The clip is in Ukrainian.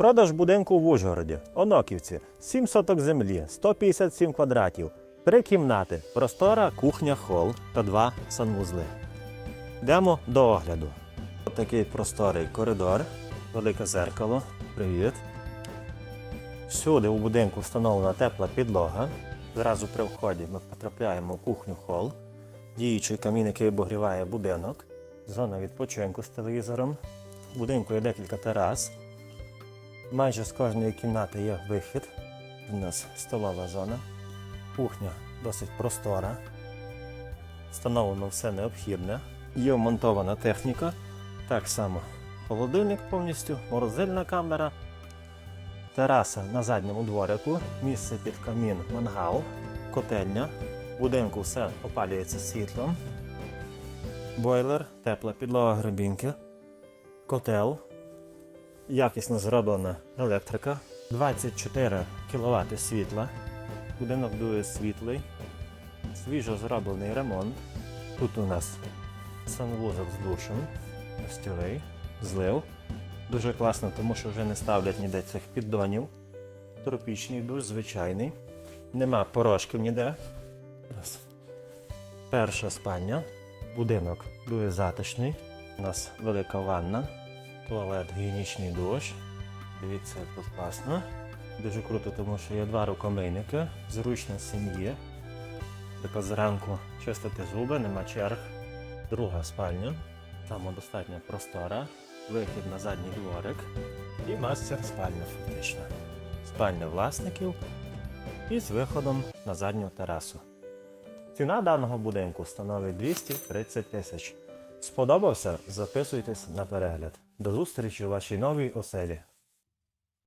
Продаж будинку в Ужгороді, Оноківці, 7 соток землі, 157 квадратів, три кімнати, простора, кухня, хол та два санвузли. Йдемо до огляду. Ось такий просторий коридор, велике зеркало. Привіт. Всюди у будинку встановлена тепла підлога. Зразу при вході ми потрапляємо в кухню хол. Діючий камін, який обогріває будинок. Зона відпочинку з телевізором. В будинку є декілька терас. Майже з кожної кімнати є вихід. У нас столова зона. Кухня досить простора. Встановлено все необхідне. Є вмонтована техніка. Так само холодильник повністю, морозильна камера, тераса на задньому дворику, місце під камін, мангал, котельня. В будинку все опалюється світлом. Бойлер, тепла підлога гребінки, котел, якісно зроблена електрика, 24 кВт світла. Будинок дуже світлий, свіжо зроблений ремонт. Тут у нас санвузол з душем, гостьовий, злив. Дуже класно, тому що вже не ставлять ніде цих піддонів. Тропічний душ, звичайний. Нема порошків ніде. Перша спальня. Будинок дуже затишний. У нас велика ванна, туалет, гігієнічний душ. Дивіться, як тут класно. Дуже круто, тому що є два рукомийники, зручно сім'ї. Така зранку чистити зуби, нема черг. Друга спальня. Там достатньо простора. Вихід на задній дворик. І мастер спальня фактично. Спальня власників і з виходом на задню терасу. Ціна даного будинку становить 230 тисяч. Сподобався? Записуйтесь на перегляд. До зустрічі у вашій новій оселі.